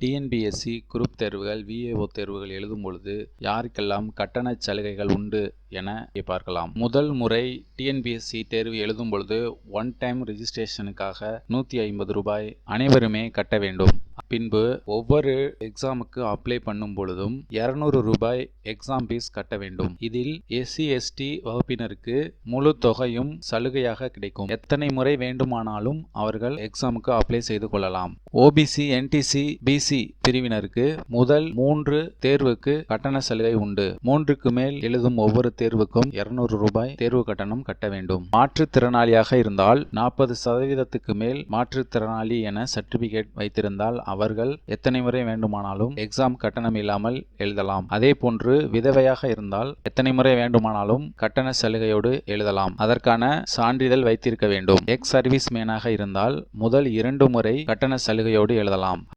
TNPSC group தேர்வுகள் VAO தேர்வுகள் எழுதும் பொழுது யாருக்கெல்லாம் கட்டண சலுகைகள் உண்டு என பார்க்கலாம் முதல் முறை டிஎன்பிஎஸ்சி தேர்வு எழுதும் பொழுது ஒன் டைம் ரிஜிஸ்ட்ரேஷனுக்காக நூற்றி ஐம்பது ரூபாய் அனைவருமே கட்ட வேண்டும். பின்பு ஒவ்வொரு எக்ஸாமுக்கு அப்ளை பண்ணும் பொழுதும் இருநூறு ரூபாய் எக்ஸாம் ஃபீஸ் கட்ட வேண்டும். இதில் எஸ்சி எஸ்டி வகுப்பினருக்கு முழு தொகையும் சலுகையாக கிடைக்கும். எத்தனை முறை வேண்டுமானாலும் அவர்கள் எக்ஸாமுக்கு அப்ளை செய்து கொள்ளலாம். ஓபிசி என்டிசி பிசி பிரிவினருக்கு முதல் மூன்று தேர்வுக்கு கட்டண சலுகை உண்டு. மூன்றுக்கு மேல் எழுதும் ஒவ்வொரு தேர்வுக்கும் இருநூறு ரூபாய் தேர்வு கட்டணம் கட்ட வேண்டும். மாற்றுத்திறனாளியாக இருந்தால் நாற்பது சதவீதத்துக்கு மேல் மாற்றுத்திறனாளி என சர்டிபிகேட் வைத்திருந்தால் அவர்கள் எத்தனை முறை வேண்டுமானாலும் எக்ஸாம் கட்டணம் இல்லாமல் எழுதலாம். அதே போன்று விதவையாக இருந்தால் எத்தனை முறை வேண்டுமானாலும் கட்டண சலுகையோடு எழுதலாம். அதற்கான சான்றிதழ் வைத்திருக்க வேண்டும். எக்ஸ் சர்வீஸ் மேனாக இருந்தால் முதல் இரண்டு முறை கட்டண சலுகையோடு எழுதலாம்.